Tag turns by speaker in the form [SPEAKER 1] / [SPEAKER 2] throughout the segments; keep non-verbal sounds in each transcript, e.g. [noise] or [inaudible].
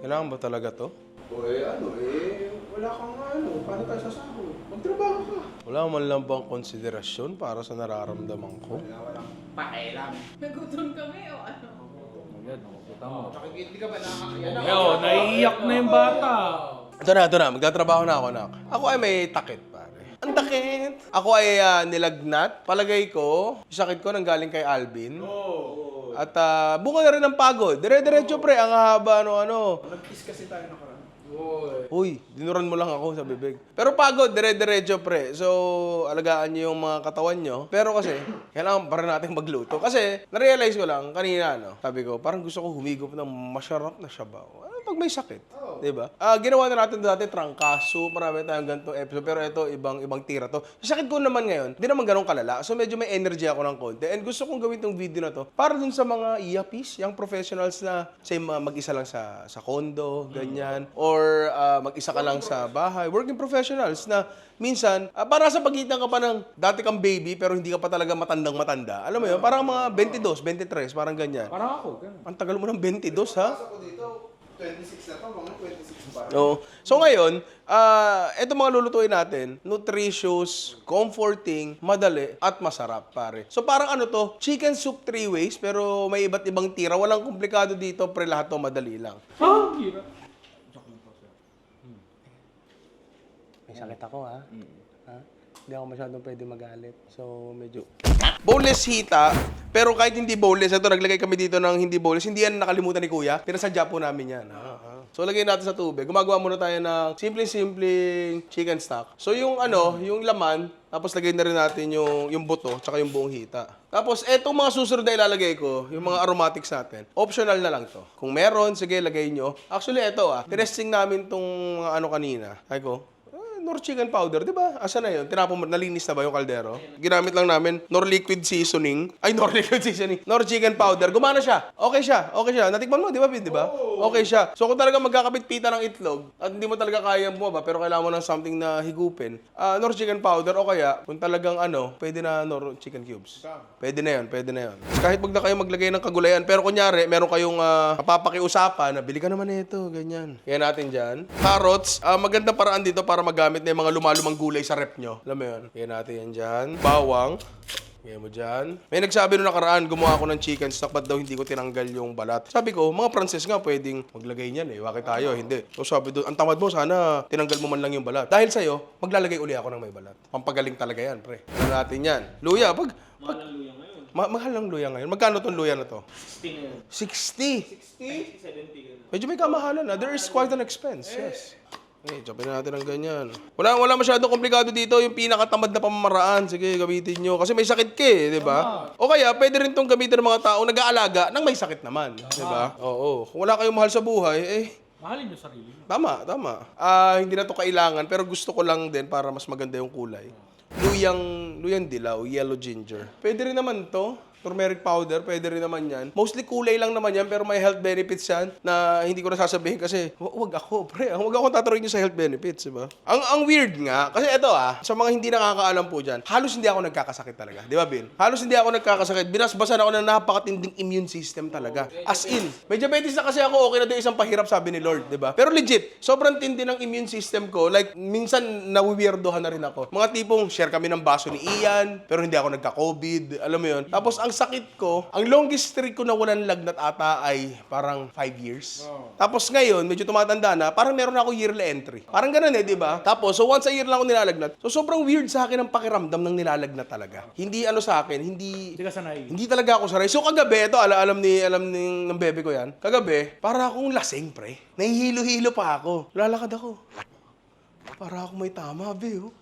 [SPEAKER 1] Kailangan ba talaga to?
[SPEAKER 2] O eh, ano, eh, wala kang ano, paano tayo sasahod? Magtrabaho ka.
[SPEAKER 1] Wala man lang bang konsiderasyon para sa nararamdaman ko?
[SPEAKER 2] Wala, walang pakialam. [laughs]
[SPEAKER 3] Nagutom kami o ano?
[SPEAKER 4] Yan, nakikita mo.
[SPEAKER 2] Tsaka hindi ka ba nakakaya na?
[SPEAKER 4] Yo, naiiyak na yung bata.
[SPEAKER 1] Ito na, ito na. Magtatrabaho na ako, nak. Ako ay may takit, pare. Ang takit! Ako ay ah, nilagnat. Palagay ko, yung sakit ko nanggaling kay Alvin. At ah, bunga na rin ng pagod. Dire-diretso, pre. Ang haba, ano, ano.
[SPEAKER 2] Nag-kiss kasi tayo nakaraan.
[SPEAKER 1] Uy, dinuran mo lang ako sa bibig. Pero pagod, dire-diretso, pre. So, alagaan niyo yung mga katawan nyo. Pero kasi, [laughs] kailangan pa rin natin magluto. Kasi, narealize ko lang kanina, no? Sabi ko, parang gusto ko humigop ng masarap na sabaw. Pag may sakit? Di ba? Ah, ginawa na natin dati trangkaso, marami tayong ganitong episode. Pero ito, ibang ibang tira to. Sa sakit ko naman ngayon, di naman ganun kalala. So, medyo may energy ako ng konti. And gusto kong gawin tong video na to para dun sa mga iyapis, yung professionals na, say, ma- mag-isa lang sa, sa condo, ganyan. Or ah, mag-isa ka lang sa bahay. Working professionals na minsan, ah, para sa pagitan ka pa ng dati kang baby pero hindi ka pa talaga matandang matanda. Alam mo yun, parang mga 22, 23, parang ganyan.
[SPEAKER 4] Parang ako, ganun.
[SPEAKER 1] Ang tagal mo ng 22, ha?
[SPEAKER 2] Ako dito, 26 na to, mga 26 pa.
[SPEAKER 1] Oo. So ngayon, ah ito mga lulutuin natin, nutritious, comforting, madali, at masarap, pare. So parang ano to, chicken soup three ways, pero may iba't ibang tira. Walang komplikado dito, pre lahat to madali lang.
[SPEAKER 4] Ah, hirap.
[SPEAKER 1] May sakit ako, ha? Ha? Hindi ako masyadong pwede magalit. So, medyo... Boneless hita, pero kahit hindi boneless, ito naglagay kami dito ng hindi boneless, hindi yan nakalimutan ni Kuya. Pinasadya po namin yan. Ha? So, lagay natin sa tubig. Gumagawa muna tayo ng simple-simpleng chicken stock. So, yung ano, yung laman, tapos lagay na rin natin yung, yung buto, tsaka yung buong hita. Tapos, etong mga susunod na ilalagay ko, yung mga aromatics natin, optional na lang to. Kung meron, sige, lagay nyo. Actually, eto ah, tinesting namin tong mga ano kanina. Ay ko, Ah, Nor chicken powder, di ba? Asa na yun? Tinapon mo, nalinis na ba yung kaldero? Ginamit lang namin, Nor liquid seasoning. Ay, Nor [laughs] liquid seasoning. Nor chicken powder. Gumana siya. Okay siya. Okay siya. Natikman mo, di ba, Pin? Di ba? Okay siya. So, kung talaga magkakapit-pita ng itlog at hindi mo talaga kaya bumaba, pero kailangan mo ng something na higupin, ah, Nor chicken powder o kaya, kung talagang ano, pwede na Nor chicken cubes. Pwede na yun, pwede na yun. Kahit wag na kayo maglagay ng kagulayan, pero kunyari, meron kayong uh, mapapakiusapan na bili ka naman nito, ganyan. Kaya natin dyan. Carrots, ah, maganda paraan dito para magamit na yung mga lumalumang gulay sa rep nyo. Alam mo yun? Kaya natin yan dyan. Bawang. Kaya mo dyan. May nagsabi nung nakaraan, gumawa ako ng chicken stock, ba't daw hindi ko tinanggal yung balat? Sabi ko, mga Pranses nga pwedeng maglagay niyan eh. Bakit tayo? Hindi. So sabi doon, ang tamad mo, sana tinanggal mo man lang yung balat. Dahil sa'yo, maglalagay uli ako ng may balat. Pampagaling talaga yan, pre. Ano natin yan? Luya, pag... pag Ma- mahal ng luya ngayon. Magkano tong luya na to? 60 60? 60? Medyo may kamahalan na. There is quite an expense, yes. Okay, chopin natin ng ganyan. Wala, wala masyadong komplikado dito. Yung pinakatamad na pamamaraan. Sige, gamitin nyo. Kasi may sakit ka eh, di ba? O kaya, pwede rin tong gamitin ng mga tao nag-aalaga nang may sakit naman. Di ba? Oo. Kung wala kayong mahal sa buhay, eh,
[SPEAKER 4] Mahalin yung sarili mo.
[SPEAKER 1] Tama, tama. Ah, hindi na to kailangan pero gusto ko lang din para mas maganda yung kulay. Luyang, luyang dilaw, yellow ginger. Pwede rin naman to. Turmeric powder, pwede rin naman yan. Mostly kulay lang naman yan, pero may health benefits yan na hindi ko na sasabihin kasi "Wa- wag ako, [laughs] pre. Wag ako taturuin nyo sa health benefits, di ba? Ang, ang weird nga, kasi ito ah, sa mga hindi nakakaalam po dyan, halos hindi ako nagkakasakit talaga. Di ba, Bin? Halos hindi ako nagkakasakit. Binasbasan ako ng napakatinding immune system talaga. As in. May diabetes na kasi ako, okay na doon isang pahirap, sabi ni Lord, di ba? Pero legit, sobrang tindi ng immune system ko. Like, minsan nawiwirdohan na rin ako. Mga tipong, share kami ng baso ni Ian, pero hindi ako nagka-COVID. Alam mo yun? Tapos, ang sakit ko, ang longest streak ko na walang lagnat ata ay parang 5 years. Tapos ngayon, medyo tumatanda na, parang meron ako yearly entry. Parang ganun eh, di ba? Tapos, so once a year lang ako nilalagnat. So, sobrang weird sa akin ang pakiramdam ng nilalagnat talaga. Hindi ano sa akin, hindi...
[SPEAKER 4] Hindi ka sanay.
[SPEAKER 1] Hindi talaga ako saray. So kagabi, ito, ala alam ni alam ni ng bebe ko 'yan. Kagabi, para akong lasing, pre. Nahihilo-hilo pa ako. Lalakad ako. Para ako may tama, be. Oh.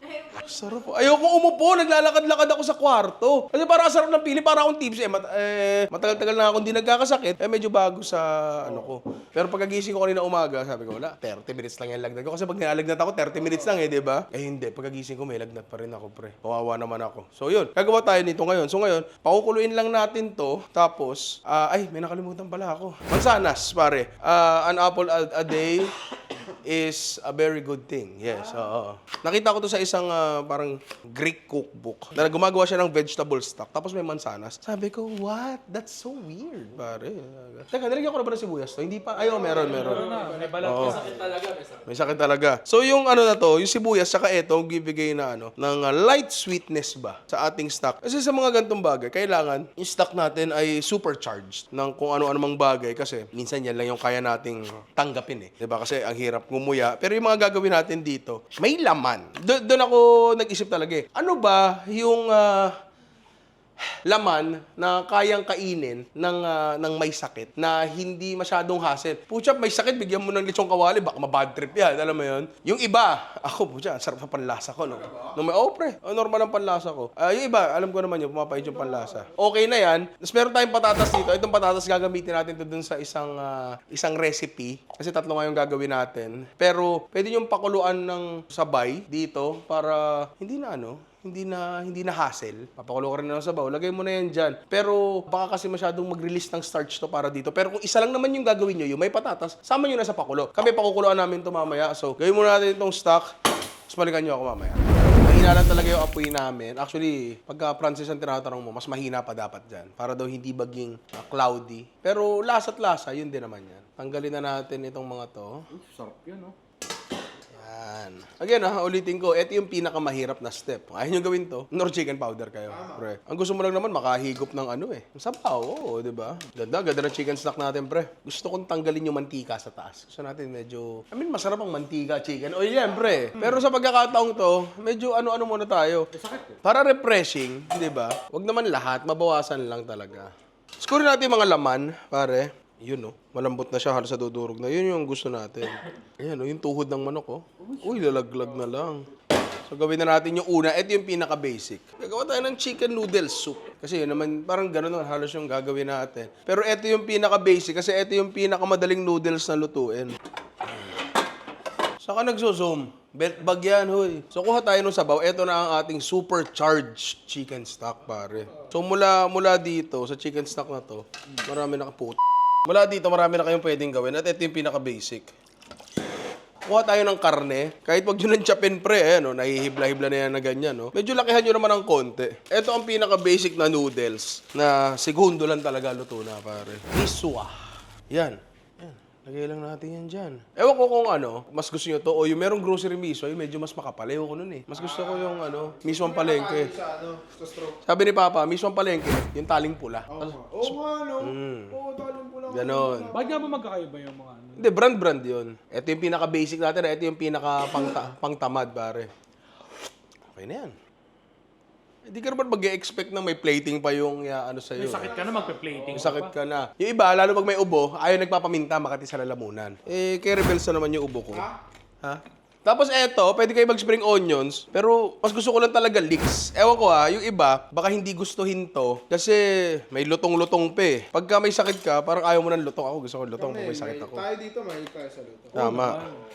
[SPEAKER 1] Sarap. Ayoko umupo, naglalakad-lakad ako sa kwarto. Kasi para sarap ng pili, para akong tips. Eh, mat- eh, matagal-tagal na ako hindi nagkakasakit. Eh, medyo bago sa ano ko. Pero pagkagising ko kanina umaga, sabi ko, wala, 30 minutes lang yung lagnat ko. Kasi pag nilalagnat ako, 30 minutes lang eh, di ba? Eh, hindi. Pagkagising ko, may lagnat pa rin ako, pre. Kawawa naman ako. So, yun. Gagawa tayo nito ngayon. So, ngayon, pakukuluin lang natin to. Tapos, ah, ay, may nakalimutan pala ako. Mansanas, pare. Ah, an apple a, a day. Is a very good thing. Yes, oo. Nakita ko to sa isang ah, parang Greek cookbook na gumagawa siya ng vegetable stock tapos may mansanas. Sabi ko, what? That's so weird, pare. Teka, nilagyan ko na ba ng sibuyas to? Hindi pa. Ayaw, meron, meron.
[SPEAKER 4] May balat
[SPEAKER 1] Oo. May sakit talaga. So yung ano na to, yung sibuyas saka ito, bibigay na ano, ng uh, light sweetness ba sa ating stock. Kasi sa mga gantong bagay, kailangan yung stock natin ay supercharged ng kung ano-ano mang bagay kasi minsan yan lang yung kaya nating tanggapin eh. 'Di ba? Kasi ang hirap ngumuya. Pero yung mga gagawin natin dito, may laman. Do- Doon ako nag-isip talaga eh. Ano ba yung ah, laman na kayang kainin ng ah, ng may sakit na hindi masyadong hassle. Pucha, may sakit, bigyan mo ng lechong kawali, baka ma-bad trip yan, alam mo yun? Yung iba, ako, pucha, sarap sa panlasa ko, no? Nung may, oh, pre, oh, normal ang panlasa ko. Ah, yung iba, alam ko naman yun, pumapait yung panlasa. Okay na yan. Tapos meron tayong patatas dito. Itong patatas gagamitin natin to dun sa isang ah, isang recipe. Kasi tatlo nga yung gagawin natin. Pero, pwede yung pakuluan ng sabay dito para hindi na ano, hindi na hindi na hassle. Papakulo ka rin ng sabaw. Lagay mo na yan dyan. Pero baka kasi masyadong mag-release ng starch to para dito. Pero kung isa lang naman yung gagawin nyo, yung may patatas, sama nyo na sa pakulo. Kami pakukuluan namin to mamaya. So, gawin muna natin itong stock. Tapos balikan nyo ako mamaya. Mahina lang talaga yung apoy namin. Actually, pagka Francis ang tinatanong mo, mas mahina pa dapat dyan. Para daw hindi baging uh, cloudy. Pero lasa't lasa, yun din naman yan. Tanggalin na natin itong mga to.
[SPEAKER 4] Sarap yun, no?
[SPEAKER 1] Yan. Again, ha, ulitin ko, ito yung pinakamahirap na step. Kung ayaw nyo gawin to, nor chicken powder kayo. Pre. Ang gusto mo lang naman, makahigop ng ano eh. Sabaw, oo, di ba? Ganda, ganda ng chicken stock natin, pre. Gusto kong tanggalin yung mantika sa taas. Gusto natin medyo, I mean, masarap ang mantika, chicken oil yan, pre. Pero sa pagkakataong to, medyo ano-ano muna tayo. Para refreshing, di ba? Huwag naman lahat, mabawasan lang talaga. Score natin yung mga laman, pare. Yun, no? Malambot na siya, halos sa dudurog na. Yun yung gusto natin. Ayan, no? Yung tuhod ng manok, oh. Uy, lalaglag na lang. So, gawin na natin yung una. Ito yung pinaka-basic. Gagawa tayo ng chicken noodle soup. Kasi yun naman, parang gano'n naman halos yung gagawin natin. Pero ito yung pinaka-basic kasi ito yung pinakamadaling noodles na lutuin. Saan ka nagzo-zoom? Belt bag yan, hoy. So, kuha tayo ng sabaw. Ito na ang ating supercharged chicken stock, pare. So, mula mula dito, sa chicken stock na to, marami na kaput. Mula dito, marami na kayong pwedeng gawin. At ito yung pinaka-basic. Kuha tayo ng karne. Kahit wag nyo nang chapin pre, eh, no? nahihibla-hibla na yan na ganyan. No? Medyo lakihan nyo naman ng konti. Ito ang pinaka-basic na noodles na segundo lang talaga luto na, pare. Miswa. Yan. Lagay lang natin yan dyan. Ewan ko kung ano, mas gusto nyo to, o yung merong grocery miswa, yung medyo mas makapal. Ewan ko nun eh. Mas gusto ko yung ano, miswang palengke.
[SPEAKER 2] Sa ano, sa stroke.
[SPEAKER 1] Sabi ni Papa, miswang palengke, yung taling pula.
[SPEAKER 2] Oo nga. Oo nga, no? Oo, talang po lang.
[SPEAKER 1] Ganon.
[SPEAKER 4] Bakit nga ba magkakaiba yung mga ano?
[SPEAKER 1] Hindi, brand-brand yun. Ito yung pinaka-basic natin. Ito yung pinaka-pangtamad, pare. Okay na yan. Hindi ka naman mag-expect na may plating pa yung ya, ano sa'yo.
[SPEAKER 4] May sakit ka na, magpe-plating
[SPEAKER 1] May sakit ka na. Yung iba, lalo pag may ubo, ayaw nagpapaminta, makati sa lalamunan. Eh, kay Rebels na naman yung ubo ko. Ha? Tapos eto, pwede kayo mag-spring onions, pero mas gusto ko lang talaga leeks. Ewan ko ha, yung iba, baka hindi gustuhin to kasi may lutong-lutong pa eh. Pagka may sakit ka, parang ayaw mo ng lutong. Ako gusto ko lutong pag may sakit ako.
[SPEAKER 2] Tayo dito, may tayo sa luto.
[SPEAKER 1] Tama.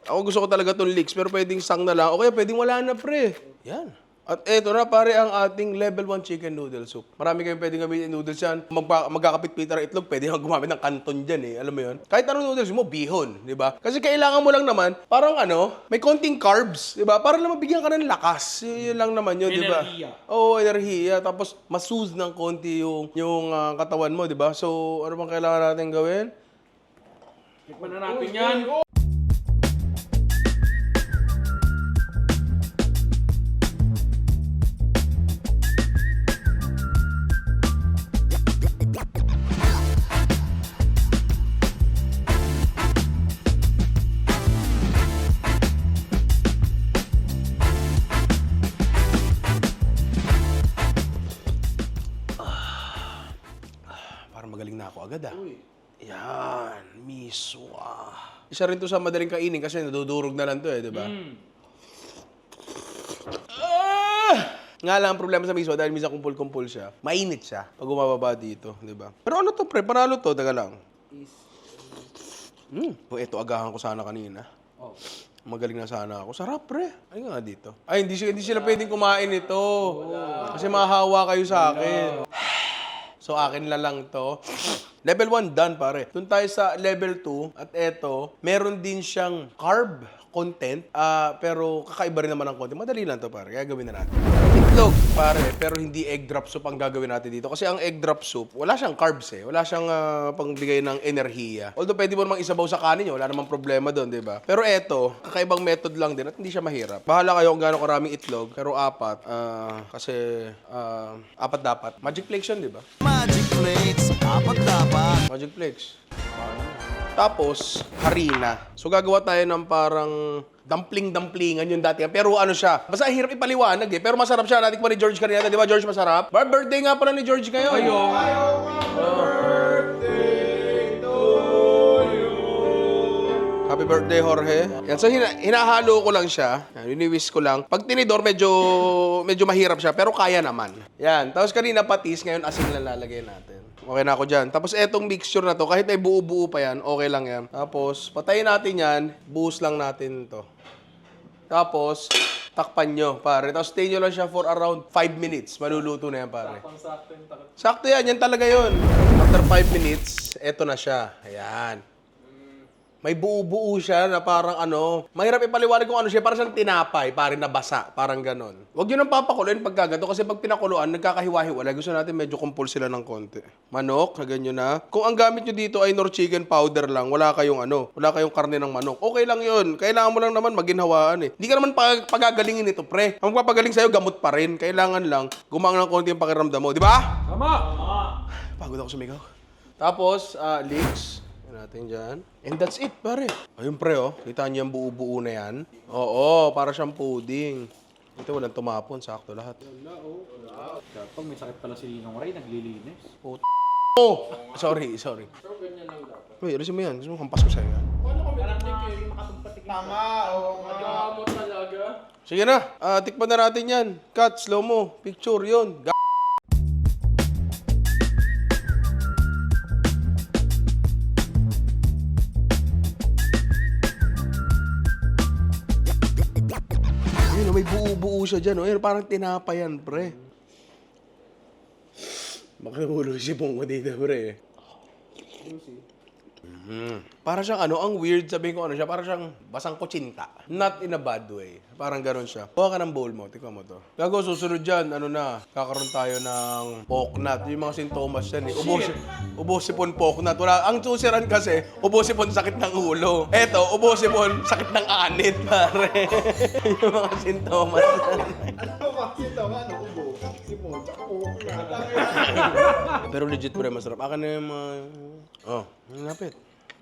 [SPEAKER 1] Ako gusto ko talaga itong leeks, pero pwedeng sang na lang. O kaya pwedeng wala na, pre. Yan. At eto na, pare, ang ating level 1 chicken noodle soup. Marami kayong pwedeng gamitin noodles yan. Magpa, magkakapit-pit ng itlog, pwede kang gumamit ng kanton dyan eh. Alam mo yun? Kahit anong noodles mo, bihon. di ba? Kasi kailangan mo lang naman, parang ano, may konting carbs. di ba? Para lang mabigyan ka ng lakas. Y- yun lang naman yun, di ba?
[SPEAKER 4] Enerhiya.
[SPEAKER 1] Oo, enerhiya. Tapos, masooth ng konti yung, yung ah, katawan mo, di ba? So, ano bang kailangan natin gawin?
[SPEAKER 4] Tikman na natin yan.
[SPEAKER 1] Agad ah. Yan, miswa. Isa rin to sa madaling kainin kasi nadudurog na lang to eh, di ba?
[SPEAKER 4] Mm.
[SPEAKER 1] Ah! Nga lang, ang problema sa miswa, dahil minsan kumpul-kumpul siya, mainit siya pag bumababa dito, di ba? Pero ano to, pre? Panalo to, taga lang. Hmm, oh, eto, agahan ko sana kanina.
[SPEAKER 4] Oh.
[SPEAKER 1] Magaling na sana ako. Sarap, pre. Ay nga dito. Ay, hindi, sila- hindi sila pwedeng kumain ito. Kasi mahawa kayo sa akin. [sighs] So, akin na lang to. Level 1 done pare. Doon tayo sa level 2 at eto, meron din siyang carb content, ah, pero kakaiba rin naman ang content. Madali lang to pare, kaya gawin na natin. Itlog pare, pero hindi egg drop soup ang gagawin natin dito. Kasi ang egg drop soup, wala siyang carbs eh. Wala siyang ah, pangbigay ng enerhiya. Although pwede mo namang isabaw sa kanin yun, wala namang problema doon, di ba? Pero eto, kakaibang method lang din at hindi siya mahirap. Bahala kayo kung gaano karaming itlog, pero apat. ah, kasi ah, apat dapat. Magic flakes yun, di ba?
[SPEAKER 5] Magic plates, apat dapat.
[SPEAKER 1] Magic Flakes. Tapos, harina. So, gagawa tayo ng parang dumpling-dumplingan yung dati. Pero ano siya, basta hirap ipaliwanag eh. Pero masarap siya. Natin pa ni George kanina. Di ba, George, masarap? Bar, birthday nga pala ni George ngayon.
[SPEAKER 4] Ayun.
[SPEAKER 1] Happy birthday, Jorge. Yan, so hina- hinahalo ko lang siya. Yan, Winiwis ko lang. Pag tinidor, medyo, medyo mahirap siya, pero kaya naman. Yan. Tapos kanina patis, ngayon asin lang lalagay natin. Okay na ako dyan. Tapos etong mixture na to, kahit ay buo-buo pa yan, okay lang yan. Tapos, patayin natin yan. Buhos lang natin to. Tapos, takpan nyo, pare. Tapos, stay nyo lang siya for around 5 minutes. Maluluto na yan, pare. Sakto yan. Yan talaga yun. After 5 minutes, eto na siya. Ayan. May buo-buo siya na parang ano, mahirap ipaliwanag kung ano siya, parang siyang tinapay, parang nabasa, parang ganon. Huwag yun ang papakuloyin pag gagato kasi pag pinakuluan, nagkakahiwa-hiwala. Gusto natin medyo kumpul sila ng konti. Manok, na ganyan na. Kung ang gamit nyo dito ay nor chicken powder lang, wala kayong ano, wala kayong karne ng manok. Okay lang yun. Kailangan mo lang naman maginhawaan eh. Hindi ka naman pag pagagalingin ito, pre. Ang papagaling sa'yo, gamot pa rin. Kailangan lang, gumaan ng konti yung pakiramdam mo. Di ba?
[SPEAKER 4] Tama!
[SPEAKER 1] Pagod ako sumigaw. Tapos, ah, leeks. Yan natin dyan. And that's it, pare. Ayun, pre, oh. Kita niyo yung buo-buo na yan? Oo, para siyang pudding. Ito, walang tumapon. Sakto lahat.
[SPEAKER 4] Pag may sakit pala si Ninong Ray, naglilinis.
[SPEAKER 1] Oh! Sorry, sorry. Uy, alisin mo yan. Gusto mo hampas ko sa'yo yan?
[SPEAKER 2] Tama, oo nga.
[SPEAKER 1] Sige na, ah, tikpan na natin yan. Cut, slow mo. Picture, yun. Ga- Ayun, may buo-buo siya dyan. Ayun, parang tinapa yan, pre. Baka nahulog si Pongo dito, pre. Mhm. Para siyang ano, ang weird, sabihin ko ano siya, para siyang basang kutsinta. Not in a bad way. Parang gano'n siya. Kuha ka ng bowl mo, tingnan mo to. Gago, susunod dyan, ano na, kakaroon tayo ng poknat. Yung mga sintomas yan eh. Ubos, ubosipon poknat. Wala, ang susiran kasi, ubosipon sakit ng ulo. Eto, ubosipon sakit ng anit, pare. [laughs] yung mga sintomas yan.
[SPEAKER 2] Ano kasi ito, ano, ubo? Sipon, tsaka ubo.
[SPEAKER 1] Pero legit, pre, masarap. Akin na yung mga... Oh, ang lapit.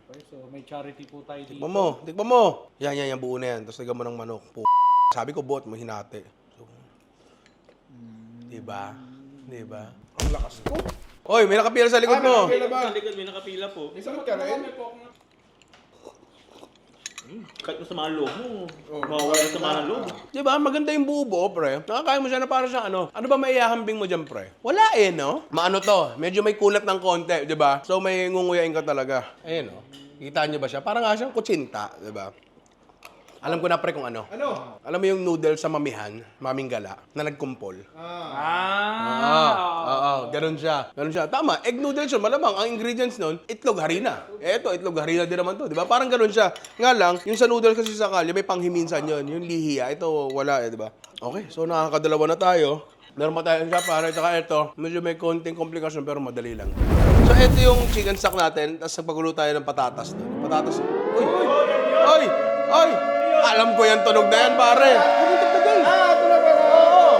[SPEAKER 4] Okay, so may charity po tayo dito.
[SPEAKER 1] Tikman mo, tikman mo. Yan, yan, yan, buo na yan. Tapos lagyan mo ng manok. Po. Sabi ko, buot mo, hinati. So, diba? Diba?
[SPEAKER 2] Ang lakas ko.
[SPEAKER 1] Oy, may nakapila sa likod mo.
[SPEAKER 2] Kailan ba?
[SPEAKER 6] Sa likod may nakapila po.
[SPEAKER 2] May sakit ka rin?
[SPEAKER 6] Kahit sa mga loob mo, mawawala sa mga loob.
[SPEAKER 1] Diba? Maganda yung buo buo, pre. Nakakain mo siya na parang siyang ano. Ano ba may ihahambing mo dyan, pre? Wala eh, no? Maano to? Medyo may kulat ng konti, diba? So may ngunguyain ka talaga. Ayun, no? Kita niyo ba siya? Parang nga siyang kutsinta, diba? Alam ko na, pre, kung ano.
[SPEAKER 2] Ano?
[SPEAKER 1] Alam mo yung noodle sa mamihan, maming gala, na nagkumpol?
[SPEAKER 2] Ah.
[SPEAKER 1] Ah, oo, ganun siya. Ganun siya. Tama, egg noodles yun. Malamang, ang ingredients nun, itlog harina. Eh, ito, itlog harina din naman to. Di ba? Parang ganun siya. Nga lang, yung sa noodles kasi sa kalye, may panghiminsan yun. Yung lihiya, ito wala eh, di ba? Okay, so nakakadalawa na tayo. Meron pa tayong siya para saka ito, medyo may konting komplikasyon pero madali lang. So ito yung chicken stock natin, tapos nagpagulo tayo ng patatas. Patatas. Uy! Uy! Uy! Alam ko yan tunog na yan, pare.
[SPEAKER 2] Ah, ito na.
[SPEAKER 1] Oo.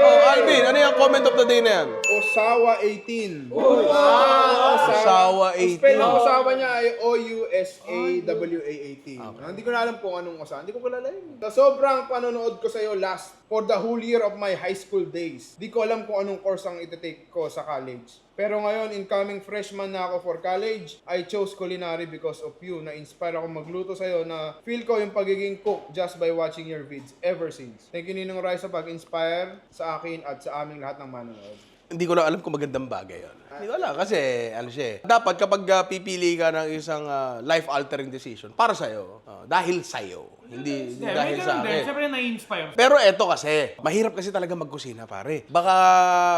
[SPEAKER 1] Oh, Alvin, ano yung comment of the day na yan?
[SPEAKER 2] Osawa 18. Ah,
[SPEAKER 1] Osawa 18.
[SPEAKER 2] Spell ng Osawa niya ay O-U-S-A-W-A-A-T. Hindi ko na alam kung anong Osawa. Hindi ko kilala yun. Sa sobrang panonood ko sa'yo last for the whole year of my high school days, di ko alam kung anong course ang iti-take ko sa college. Pero ngayon, incoming freshman na ako for college, I chose culinary because of you. Na-inspire ako magluto sa'yo na feel ko yung pagiging cook just by watching your vids ever since. Thank you Ninong Rai sa pag-inspire sa akin at sa aming lahat ng manonood.
[SPEAKER 1] Hindi ko lang alam kung magandang bagay yun. Hindi ko alam kasi ano siya eh. Dapat kapag ah, pipili ka ng isang ah, life-altering decision para sa'yo, ah, dahil sa'yo, Hindi, hindi dahil sa akin.
[SPEAKER 4] Siyempre nai-inspire.
[SPEAKER 1] Pero eto kasi, mahirap kasi talaga magkusina, pare. Baka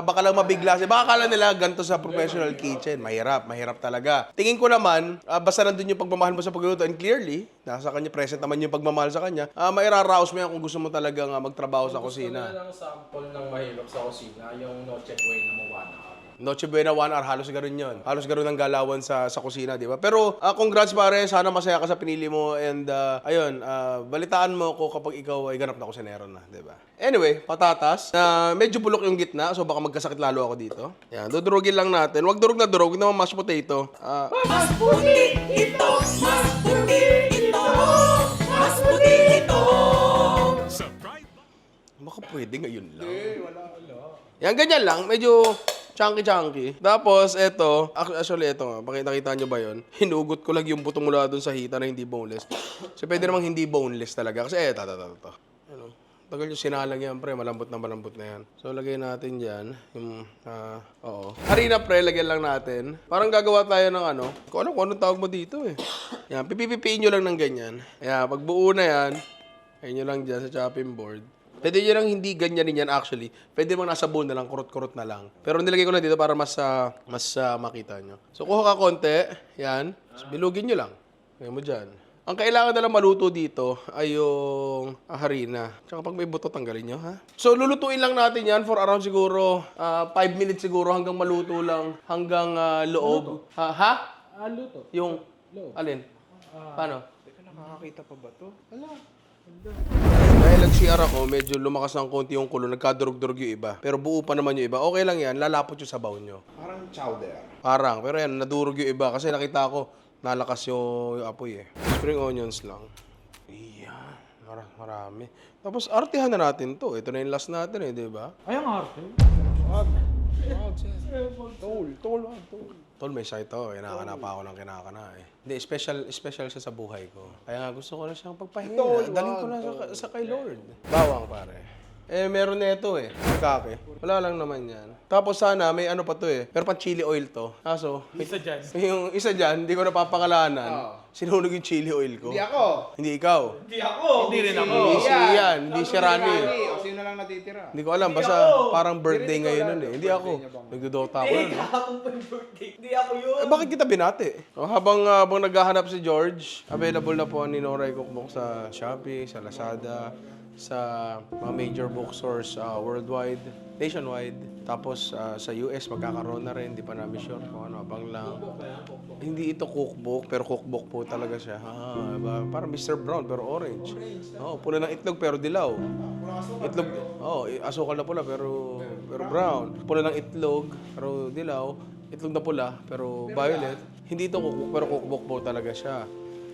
[SPEAKER 1] baka lang mabigla siya. Baka kala nila ganito sa professional kitchen. Mahirap, mahirap talaga. Tingin ko naman, ah, basta nandun yung pagmamahal mo sa pagluluto and clearly, nasa kanya present naman yung pagmamahal sa kanya, uh, mairaraos mo yan kung gusto mo talagang ah, magtrabaho sa kusina.
[SPEAKER 7] Gusto na lang sample ng mahirap sa kusina, yung Noche Buena mo hour.
[SPEAKER 1] Noche Buena, one hour, halos ganun yun. Halos ganun ang galawan sa sa kusina, di ba? Pero ah, congrats pare, sana masaya ka sa pinili mo and ah, ayun, ah, balitaan mo ko kapag ikaw ay ganap na kusinero na, di ba? Anyway, patatas. na medyo bulok yung gitna, so baka magkasakit lalo ako dito. Yan, dudurugin lang natin. Huwag durog na durog, hindi naman mashed potato. Ah, baka pwede ngayon lang. Yan, ganyan lang. Medyo chunky-chunky. Tapos, eto. ac- Actually, eto nga. Pakita-kita nyo ba yon? Hinugot ko lang yung buto mula dun sa hita na hindi boneless. So, pwede namang hindi boneless talaga. Kasi, eto, eto, eto, eto. Ano? Tagal yung sinalang yan, pre. Malambot na malambot na yan. So, lagay natin dyan. Yung, ah, oo. Harina, pre. Lagyan lang natin. Parang gagawa tayo ng ano. Kung ano, kung anong tawag mo dito, eh. Yan, pipipipiin nyo lang ng ganyan. Yan, pag na yan, ayun nyo lang dyan sa chopping board. Pwede nyo lang hindi ganyan yan actually. Pwede mo nasa bowl na lang, kurot-kurot na lang. Pero nilagay ko na dito para mas ah, mas ah, makita nyo. So kuha ka konti, yan. So, bilugin nyo lang. Lagay mo dyan. Ang kailangan na lang maluto dito ay yung ah, harina. Tsaka pag may buto, tanggalin nyo, ha? So, lulutuin lang natin yan for around siguro 5 minutes siguro hanggang maluto lang. Hanggang ah, loob. Ha? ha?
[SPEAKER 7] Ah, luto.
[SPEAKER 1] Yung, alin? Paano?
[SPEAKER 2] Nakakita pa ba to?
[SPEAKER 1] Dahil nag-CR ako, medyo lumakas ng konti yung kulo, nagkadurog-durog yung iba. Pero buo pa naman yung iba. Okay lang yan, lalapot yung sabaw nyo.
[SPEAKER 2] Parang chowder.
[SPEAKER 1] Parang, pero yan, nadurog yung iba. Kasi nakita ko, nalakas yung, yung apoy eh. Spring onions lang. Iyan, mara- marami. Tapos, artihan na natin to. Ito na yung last natin eh, di ba?
[SPEAKER 4] Ay, ang arte.
[SPEAKER 2] Tol, tol, ah, tol.
[SPEAKER 1] Tol, may siya ito. Kinakana pa ako ng kinakana eh. Hindi, special, special siya sa buhay ko. Kaya nga gusto ko na siyang pagpahinga. Daling ko na sa, sa kay Lord. Bawang pare. Eh, meron na ito eh. Kake. Wala lang naman yan. Tapos sana, may ano pa to eh. Pero pang chili oil to. Kaso, may,
[SPEAKER 4] Isa dyan. [laughs]
[SPEAKER 1] yung isa dyan, hindi ko napapakalanan. Sinunog yung chili oil ko.
[SPEAKER 2] Hindi ako.
[SPEAKER 1] Hindi ikaw.
[SPEAKER 4] Hindi rin ako.
[SPEAKER 1] Hindi si Ian. Hindi si Rani.
[SPEAKER 2] O, sino lang natitira?
[SPEAKER 1] Hindi ko alam. Basta parang birthday ngayon nun eh. Hindi ako. Nagdodota ako nun. Eh, bakit kita binati? O, habang, ah, habang naghahanap si George, available na po ang Ninoray Cookbook sa Shopee, sa Lazada, sa mga major bookstores ah, worldwide, nationwide. Tapos ah, sa US, magkakaroon na rin. Hindi pa namin sure kung ano, abang lang. Hindi ito cookbook, pero cookbook po talaga siya. Ah, ba- parang Mr. Brown, pero orange. Oo, pula ng itlog, pero dilaw. Itlog, oh, asukal na pula, pero, pero brown. Pula ng itlog, pero dilaw. Itlog na pula, pero violet. Hindi ito cookbook, pero cookbook po talaga siya.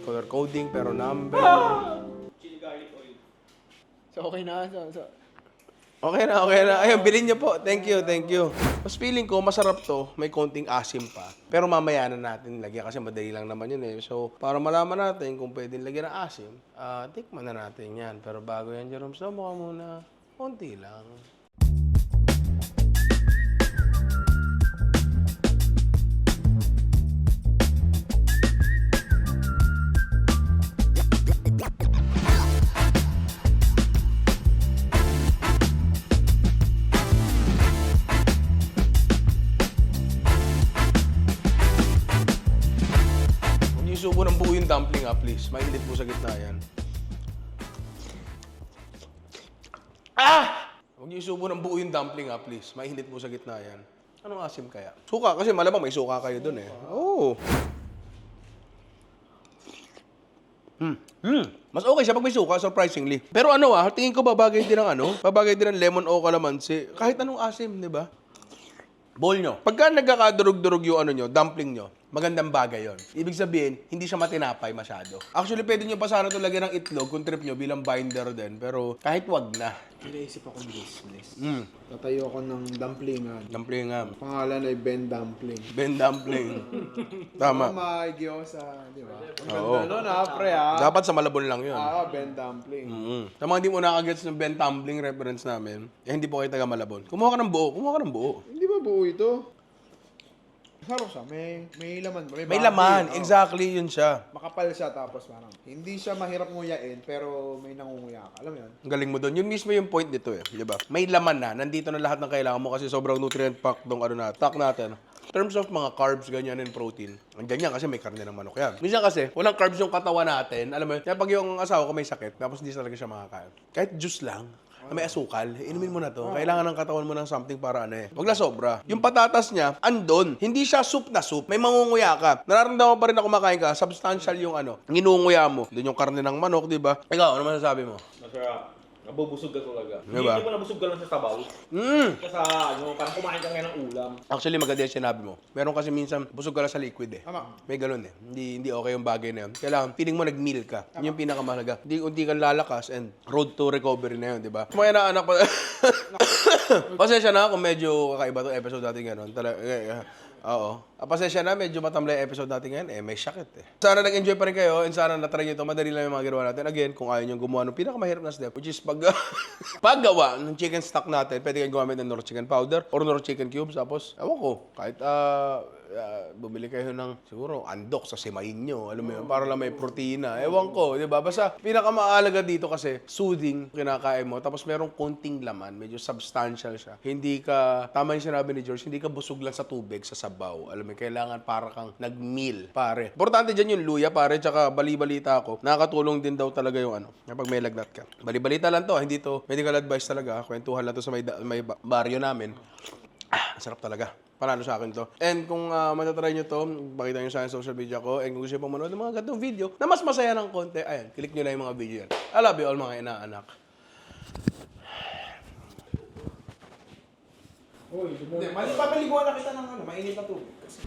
[SPEAKER 1] Color coding, pero number.
[SPEAKER 7] So, okay na. So, so,
[SPEAKER 1] Okay na, okay na. Ayun, bilhin niyo po. Thank you, thank you. Mas feeling ko, masarap to. May konting asim pa. Pero mamaya na natin lagyan kasi madali lang naman yun eh. So, para malaman natin kung pwedeng lagyan ng asim, ah tikman na natin yan. Pero bago yan, Jerome, so mukha muna. Konti lang. Dumpling ah, please. Mainit po sa gitna yan. Ah! Huwag niyo isubo ng buo yung dumpling ah, please. Mainit po sa gitna yan. Anong asim kaya? Suka, kasi malamang may suka kayo dun eh. Oo. Oh. Hmm. Hmm. Mas okay siya pag may suka, surprisingly. Pero ano ah, tingin ko babagay din ng ano? Babagay din ng lemon o calamansi. Kahit anong asim, di ba? Bowl nyo. Pagka nagkakadurog-durog yung ano nyo, dumpling nyo, magandang bagay yon. Ibig sabihin, hindi siya matinapay masyado. Actually, pwede nyo pa sana ito lagyan ng itlog kung trip nyo bilang binder din. Pero kahit wag na.
[SPEAKER 2] Naisip ako business.
[SPEAKER 1] Mm.
[SPEAKER 2] Tatayo ako ng dumplingan.
[SPEAKER 1] Dumpling nga.
[SPEAKER 2] Pangalan ay Ben Dumpling.
[SPEAKER 1] Ben dumpling. [laughs] Tama.
[SPEAKER 2] May gyoza, di ba? Ang
[SPEAKER 1] Oo.
[SPEAKER 2] ganda nun ha, pre ha.
[SPEAKER 1] Dapat sa Malabon lang yun.
[SPEAKER 2] Ah, Ben Dumpling.
[SPEAKER 1] Mm. Sa mga hindi mo nakagets ng Ben Tumbling reference namin, eh hindi po kayo taga Malabon. Kumuha ka ng buo. Kumuha ka ng buo.
[SPEAKER 2] Ba buo ito? Masarap siya. May, may laman. May,
[SPEAKER 1] May laman,
[SPEAKER 2] oh.
[SPEAKER 1] exactly yun siya.
[SPEAKER 2] Makapal siya tapos parang hindi siya mahirap nguyain pero may nangunguya ka. Alam mo yun?
[SPEAKER 1] Ang galing mo doon. Yun mismo yung point dito eh. Di ba? May laman na. Nandito na lahat ng kailangan mo kasi sobrang nutrient pack dong ano na, stock natin. In terms of mga carbs, ganyan, and protein, andyan yan kasi may karne ng manok yan. Minsan kasi, walang carbs yung katawan natin. Alam mo yun, kaya pag yung asawa ko may sakit, tapos hindi talaga siya makakain. Kahit juice lang, na may asukal, inumin mo na to. Kailangan ng katawan mo ng something para ano eh. Huwag na sobra. Yung patatas niya, andon. Hindi siya soup na soup. May mangunguya ka. Nararamdaman pa rin na kumakain ka, substantial yung ano, nginunguya mo. Doon yung karne ng manok, di ba? Ikaw, ano masasabi mo?
[SPEAKER 6] Masarap. Nabubusog ka talaga.
[SPEAKER 1] Diba?
[SPEAKER 6] Hindi mo nabusog ka lang sa sabaw.
[SPEAKER 1] Mm.
[SPEAKER 6] Kasi ano, parang kumain ka ngayon ng ulam.
[SPEAKER 1] Actually, maganda yung sinabi mo. Meron kasi minsan, busog ka lang sa liquid eh.
[SPEAKER 2] Tama.
[SPEAKER 1] May ganun eh. Hindi, hindi okay yung bagay na yun. Kailangan, feeling mo nag-meal ka. Yun yung pinakamahalaga. Hindi, hindi ka lalakas and road to recovery na yun, di ba? Mga na anak pa. [coughs] [coughs] Pasensya na kung medyo kakaiba to episode natin ngayon. Tala, eh, eh, Oo. Ah, pasensya na, medyo matamlay episode natin ngayon. Eh, may sakit eh. Sana nag-enjoy pa rin kayo and sana natry nyo ito. Madali lang yung mga ginawa natin. Again, kung ayaw nyo gumawa ng pinakamahirap na step, which is pag [laughs] paggawa ng chicken stock natin, pwede kayong gumamit ng Nor chicken powder or Nor chicken cubes. Tapos, ewan ko, kahit ah, ah, bumili kayo ng siguro andok sa simain nyo. Alam mo yun, para lang may protina. Ewan ko, di ba? Basta pinakamaalaga dito kasi soothing kinakain mo. Tapos merong konting laman, medyo substantial siya. Hindi ka, tama yung sinabi ni George, hindi ka busog lang sa tubig, sa sabaw. Alam mo, kailangan para kang nag-meal, pare. Importante dyan yung luya, pare, tsaka bali-balita ako. Nakakatulong din daw talaga yung ano, kapag may lagnat ka. Bali-balita lang to, hindi to medical advice talaga. Kwentuhan lang to sa may, may ba- baryo namin. Ah, sarap talaga. Panalo sa akin to. And kung uh, matatry nyo to, pakita nyo sa akin social media ko. And kung gusto nyo manood ng mga ganitong video na mas masaya ng konti, ayan, click nyo lang yung mga video yan. I love you all mga inaanak.
[SPEAKER 2] Uy, Hindi, mali papaliguan na kita ng ano, mainit na tubig. Kasi